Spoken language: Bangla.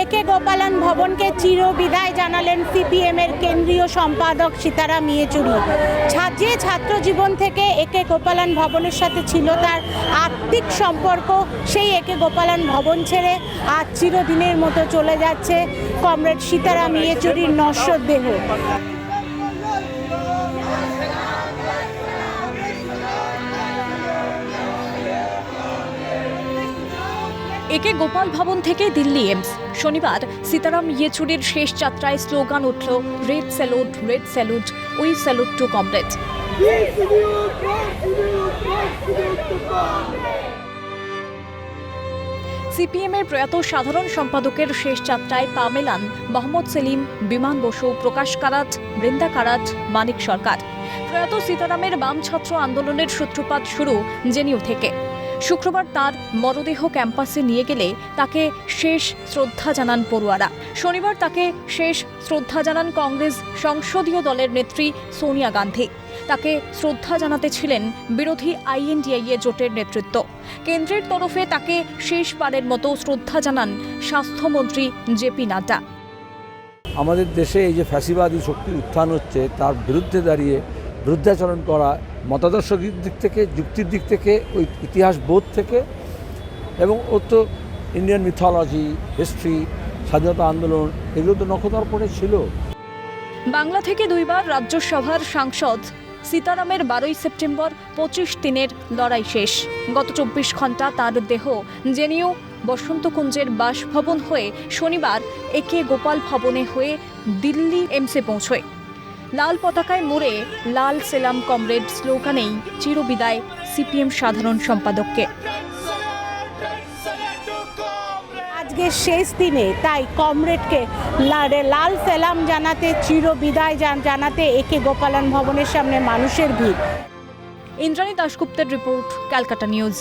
এ কে গোপালন ভবনকে চির বিদায় জানালেন সিপিএম এর কেন্দ্রীয় সম্পাদক সীতারাম ইয়েচুরি। যে ছাত্র জীবন থেকে এ কে গোপালন ভবনের সাথে ছিল তার আত্মিক সম্পর্ক, সেই এ কে গোপালন ভবন ছেড়ে আজ চিরদিনের মতো চলে যাচ্ছে কমরেড সীতারাম ইয়েচুরির নশ্বর দেহ। একে গোপাল ভবন থেকে দিল্লি এমস। শনিবার সীতারাম ইয়েচুরির শেষ যাত্রায় স্লোগান উঠল, red salute red salute, we salute to comrade. সিপিএমের প্রয়াত সাধারণ সম্পাদকের শেষ যাত্রায় পা মেলান মোহাম্মদ সেলিম, বিমান বসু, প্রকাশ কারাত বৃন্দা কারাত মানিক সরকার। প্রয়াত সীতারামের বাম ছাত্র আন্দোলনের সূত্রপাত শুরু জেনিউ থেকে। শুক্রবার তার মরদেহ ক্যাম্পাসে নিয়ে গেলে তাকে শেষ শ্রদ্ধা জানান পড়ুয়ারা। শনিবার তাকে শেষ শ্রদ্ধা জানান কংগ্রেস সংসদীয় দলের নেত্রী সোনিয়া গান্ধী। তাকে শ্রদ্ধা জানাতে ছিলেন বিরোধী আইএনডিআইএ জোটের নেতৃত্ব। কেন্দ্রের তরফে তাকে শেষবারের মতো শ্রদ্ধা জানান স্বাস্থ্যমন্ত্রী জেপি নাড্ডা। আমাদের দেশে এই যে ফ্যাসিবাদী শক্তির উত্থান হচ্ছে, তার বিরুদ্ধে দাঁড়িয়ে বিরুদ্ধাচরণ করা মতাদর্শের দিক থেকে, যুক্তির দিক থেকে, ওই ইতিহাস বোধ থেকে এবং ওর তো ইন্ডিয়ান মিথোলজি হিস্ট্রি স্বাধীনতা আন্দোলন, এগুলো তো নখদর্পণে ছিল। বাংলা থেকে দুইবার রাজ্যসভার সাংসদ, সীতারামের বারোই সেপ্টেম্বর পঁচিশ দিনের লড়াই শেষ। গত চব্বিশ ঘণ্টা তার দেহ জেনিউ বসন্তকুঞ্জের বাসভবন হয়ে শনিবার একে গোপাল ভবনে হয়ে দিল্লি এমসে পৌঁছয়। লাল পতাকায় মুড়ে লাল সেলাম কমরেড স্লোগানেই চিরবিদায় সিপিএম সাধারণ সম্পাদককে। আজকের শেষ দিনে তাই কমরেডকে লাল সেলাম জানাতে চিরবিদায় জানাতে একে গোপালন ভবনের সামনে মানুষের ভিড়। ইন্দ্রাণী দাশগুপ্তের রিপোর্ট ক্যালকাটা নিউজ।